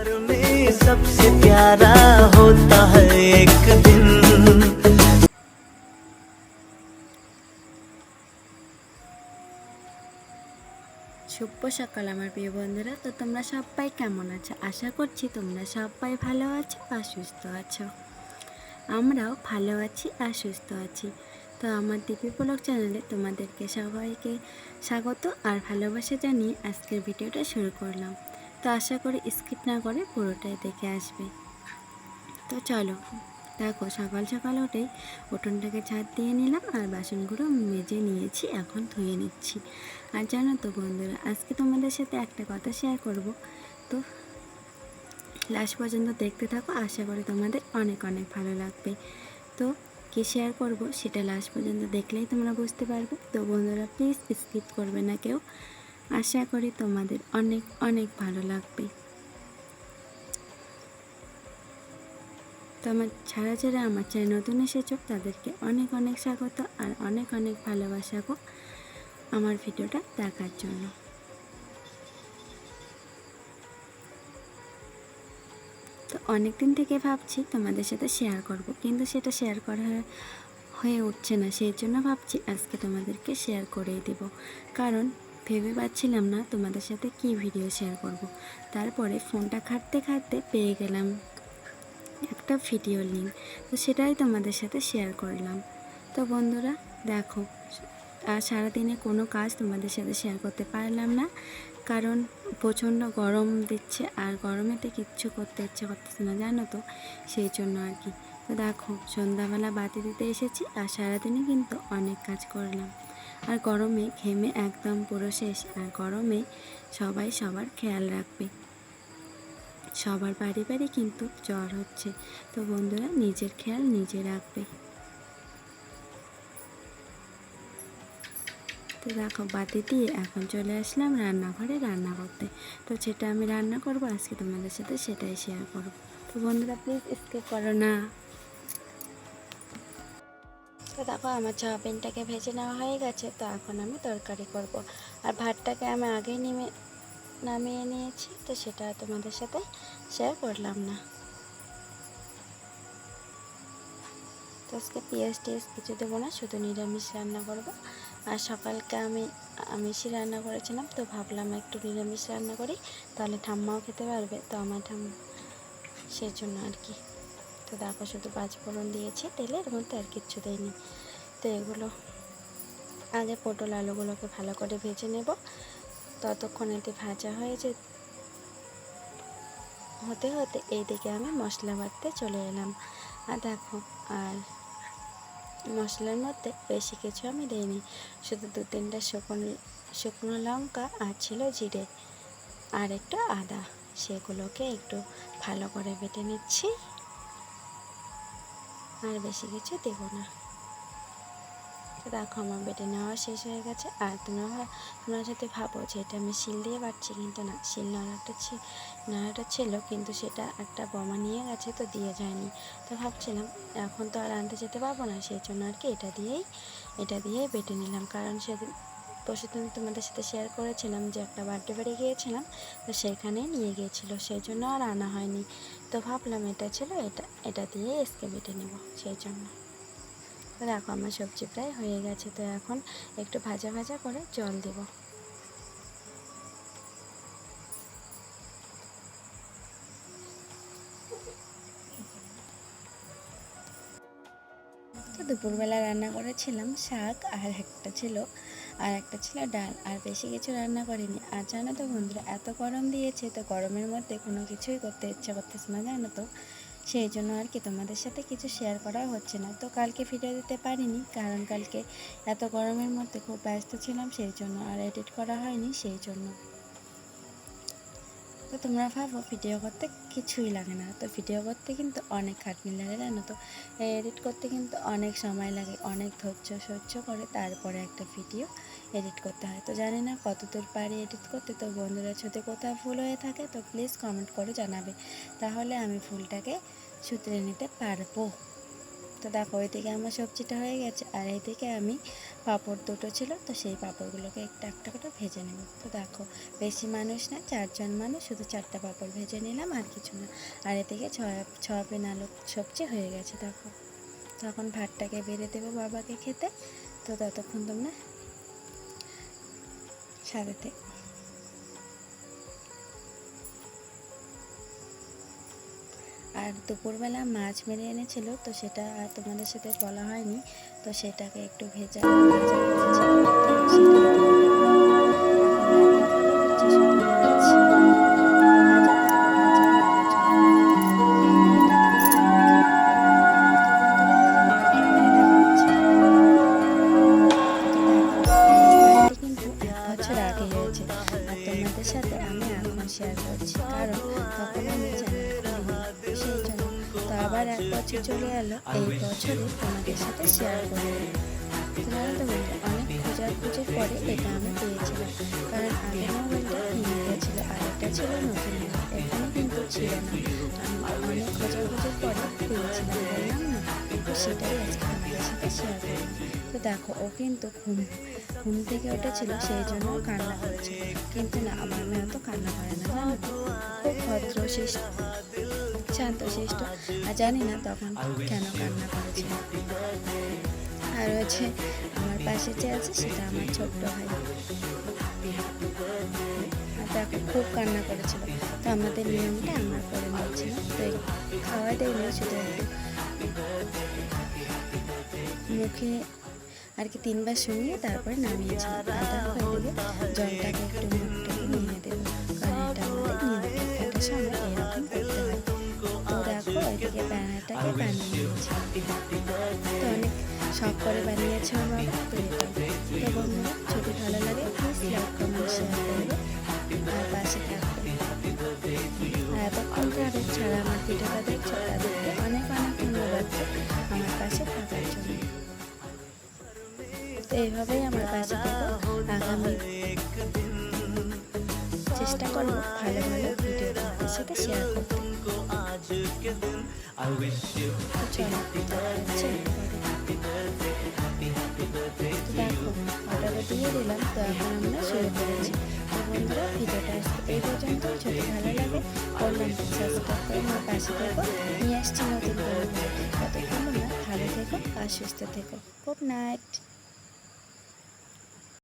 में सबसे प्यारा होता है एक दिन শুভ সকাল আমার প্রিয় বন্ধুরা তো তোমরা সবাই কেমন আছো আশা করছি তোমরা সবাই ভালো আছো আর সুস্থ আছো আমরাও ভালো আছি আর সুস্থ আছি তো আমার দীপি ব্লগ চ্যানেলে তোমাদেরকে সবাইকে স্বাগত আর ভালোবাসা জানিয়ে আজকের ভিডিওটা শুরু করলাম তো আশা করি স্কিপ না করে পুরোটাই দেখে আসবে। তো চলো, দেখো সকাল সকাল উঠেই উঠোনটাকে ছাদ দিয়ে নিলাম আর বাসনগুলো মেজে নিয়েছি, এখন ধুয়ে নিচ্ছি। আর জানো তো বন্ধুরা, আজকে তোমাদের সাথে একটা কথা শেয়ার করব। তো লাস্ট পর্যন্ত দেখতে থাকো, আশা করি তোমাদের অনেক অনেক ভালো লাগবে। তো কী শেয়ার করব সেটা লাস্ট পর্যন্ত দেখলেই তোমরা বুঝতে পারবে। তো বন্ধুরা প্লিজ স্কিপ করবে না কেউ। আশা করি তোমাদের অনেক অনেক ভালো লাগবে। তো আমার ছাড়া যারা আমার চ্যানেল নতুন এসেছ, তাদেরকে অনেক অনেক স্বাগত আর অনেক অনেক ভালোবাসা গো আমার ভিডিওটা দেখার জন্য। তো অনেক দিন থেকে ভাবছি তোমাদের সাথে শেয়ার করব, কিন্তু সেটা শেয়ার করা হয়ে উঠছে না, সেই জন্য ভাবছি আজকে তোমাদেরকে শেয়ার করেই দেব। কারণ ভেবে পাচ্ছিলাম না তোমাদের সাথে কি ভিডিও শেয়ার করব। তারপরে ফোনটা খাটতে খাটতে পেয়ে গেলাম একটা ভিডিও লিঙ্ক তো সেটাই তোমাদের সাথে শেয়ার করলাম। তো বন্ধুরা, দেখো আর সারাদিনে কোনো কাজ তোমাদের সাথে শেয়ার করতে পারলাম না। কারণ প্রচণ্ড গরম দিচ্ছে আর গরমেতে কিচ্ছু করতে ইচ্ছে করতেছে না, জানো তো? সেই জন্য আর কি। তো দেখো, সন্ধ্যাবেলা বাতি দিতে এসেছি আর সারাদিনে কিন্তু অনেক কাজ করলাম। আর গরমে ঘেমে একদম পুরো শেষ। আর গরমে সবাই সবার খেয়াল রাখবে। সবার বাড়ি বাড়ি কিন্তু জ্বর হচ্ছে। তো বন্ধুরা, নিজের খেয়াল নিজে রাখবে। তো দেখো বাতি দিয়ে এখন চলে আসলাম রান্নাঘরে রান্না করতে। তো সেটা আমি রান্না করব আজকে তোমাদের সাথে সেটাই শেয়ার করব। তো বন্ধুরা প্লিজ স্কিপ করো না। তো দেখো, আমার চাউমিনটাকে ভেজে নেওয়া হয়ে গেছে, তো এখন আমি তরকারি করব। আর ভাতটাকে আমি আগেই নেমে, নামিয়ে নিয়েছি, তো সেটা তোমাদের সাথে শেয়ার করলাম না। তো আজকে পেঁয়াজ টেয়াজ কিছু দেবো না, শুধু নিরামিষ রান্না করব। আর সকালকে আমি, আমিষই রান্না করেছিলাম, তো ভাবলাম একটু নিরামিষ রান্না করি, তাহলে ঠাম্মাও খেতে পারবে, তো আমার ঠাম্মা সেই জন্য আর কি। তো দেখো শুধু পাঁচ ফোড়ন দিয়েছি তেলের মধ্যে আর কিচ্ছু দেয়নি। তো এগুলো আগে পটল আলুগুলোকে ভালো করে ভেজে নেব। ততক্ষণ এতে ভাজা হয়েছে। হতে হতে এইদিকে আমি মশলা বাটতে চলে এলাম। আর দেখো, আর মশলার মধ্যে বেশি কিছু আমি দিইনি। শুধু দু তিনটা শুকনো শুকনো লঙ্কা আর ছিল জিরে। আর একটু আদা। সেগুলোকে একটু ভালো করে বেটে নিচ্ছি। আর বেশি কিছু দেবো না। দেখো আমার বেটে নেওয়া শেষ হয়ে গেছে। আর তোমরা তোমরা যদি ভাবো যে এটা আমি শিল দিয়ে বাটছি, কিন্তু না, শিল নাড়াটা নাড়াটা ছিল, কিন্তু সেটা একটা বোমা নিয়ে গেছে, তো দিয়ে যায়নি। তো ভাবছিলাম, এখন তো আর আনতে যেতে পারব না, সেই জন্য আর কি এটা দিয়েই এটা দিয়েই বেটে নিলাম। কারণ সেদিন পরশু দিন তোমাদের সাথে শেয়ার করেছিলাম যে একটা বার্থডে বাড়ি গিয়েছিলাম, তো সেখানে নিয়ে গিয়েছিল সেই জন্য আর আনা হয়নি। তো ভাবলাম এটা ছিল, এটা এটা দিয়ে এসকে বেটে নেব সেই জন্য তো দেখো, আমার সবজি প্রায় হয়ে গেছে, তো এখন একটু ভাজা ভাজা করে জল দেব। তো দুপুরবেলা রান্না করেছিলাম, শাক আর একটা ছিল, আর একটা ছিল ডাল, আর বেশি কিছু রান্না করিনি। আর জানো তো বন্ধুরা, এত গরম দিয়েছে, তো গরমের মধ্যে কোনো কিছুই করতে ইচ্ছা করতেছে না, জানো তো। সেই জন্য আর কি তোমাদের সাথে কিছু শেয়ার করা হচ্ছে না। তো কালকে ভিডিও দিতে পারিনি, কারণ কালকে এত গরমের মধ্যে খুব ব্যস্ত ছিলাম, সেই জন্য আর এডিট করা হয়নি, সেই জন্য। তো তোমরা ভাবো ভিডিও করতে কিছুই লাগে না। তো ভিডিও করতে কিন্তু অনেক খাটনি লাগে, জানো তো? এডিট করতে কিন্তু অনেক সময় লাগে, অনেক ধৈর্য সহ্য করে তারপরে একটা ভিডিও এডিট করতে হয়। তো জানি না কতদূর পারি এডিট করতে, তো বন্ধুরা যদি কোথাও ভুল হয়ে থাকে তো প্লিজ কমেন্ট করে জানাবে। তাহলে আমি ভুলটাকে শুধরে নিতে পারব। তো দেখো, ওইদিকে আমার সবজিটা হয়ে গেছে, আর এইদিকে আমি পাঁপড় দুটো ছিল, তো সেই পাঁপড়গুলোকে একটা একটা করে ভেজে নেব। তো দেখো, বেশি মানুষ না, চারজন মানুষ, শুধু চারটা পাঁপড় ভেজে নিলাম, আর কিছু না। আর এদিকে ছয় ছয়াবিন আলু সবজি হয়ে গেছে, দেখো। তখন ভাতটাকে বেড়ে দেবো বাবাকে খেতে, তো ততক্ষণ তোমরা সাথে থেকো। আর দুপুরবেলা মাছ মেরে এনেছিল, তো সেটা তোমাদের সাথে বলা হয়নি, তো সেটাকে একটু ভেজা ভাজা সাথে আমি এখন শেয়ার করছি। কারণ তখন আমি তো আবার এক বছর চলে এলো এই বছরে তোমাদের সাথে শেয়ার জানো তো অনেক খোঁজাখুঁজির পরে এটা আমি পেয়েছিলাম, কারণ আগের মোবাইলটা ভেঙে গেছিল আর এটা ছিল নতুন এখানে কিন্তু ছিল না। আমি অনেক খোঁজাখুঁজির পরে পেয়েছিলাম, বললাম, না তো সেটাই আজকে তোমাদের সাথে শেয়ার করলাম। তো দেখো, ও কিন্তু ঘুম ঘুম থেকে উঠেছিল, সেই জন্য কান্না করেছিল কিন্তু না, আমার মেয়ে তো কান্না করে না, জানো? খুব ভদ্র শিষ্ট শান্ত শিষ্ট আর জানি না তখন কেন কান্না করেছে। আর হচ্ছে আমার পাশে যে আছে, সেটা আমার ছোট্ট ভাই। দেখো খুব কান্না করেছিল। তো আমাদের নিয়মটা আমার করে নিয়েছিলাম তো খাওয়া দেয়নি শুধু একটু মুখে আর কি তিনবার শুনিয়ে তারপরে নামিয়েছিলাম আর জলটাকে একটু মুখটাকে নিয়ে দেবো কারণ এটা আমাদের নিয়ম একটা সময় এদিকে ব্যানারটাকে বানিয়ে নিয়েছি তো অনেক শখ করে বানিয়েছে আমার বাবা। তো বন্ধুরা যদি ভালো লাগে প্লিজ লাইক কমেন্ট শেয়ার করবে। আর পাশে থাকবে আর এতক্ষণ ধরে ছাড়া আমার ভিডিওটা দেখছ তাদেরকে অনেক অনেক ধন্যবাদ আমার পাশে থাকার জন্য। তো এইভাবেই আমার পাশে থাকো। আগামী চেষ্টা করব ভালো ভালো ভিডিও আপনাদের সাথে শেয়ার করো দিয়ে দিলাম তো এখন আমরা শুরু করেছি। তো বন্ধুরা, ভিডিওটা এই পর্যন্ত। যদি ভালো লাগে করলাম সাবস্ক্রাইব করে আমার পাশে থেকো। নিয়ে আসছি নতুন করে ততক্ষণ ভালো থেকো আর সুস্থ থেকো। Good night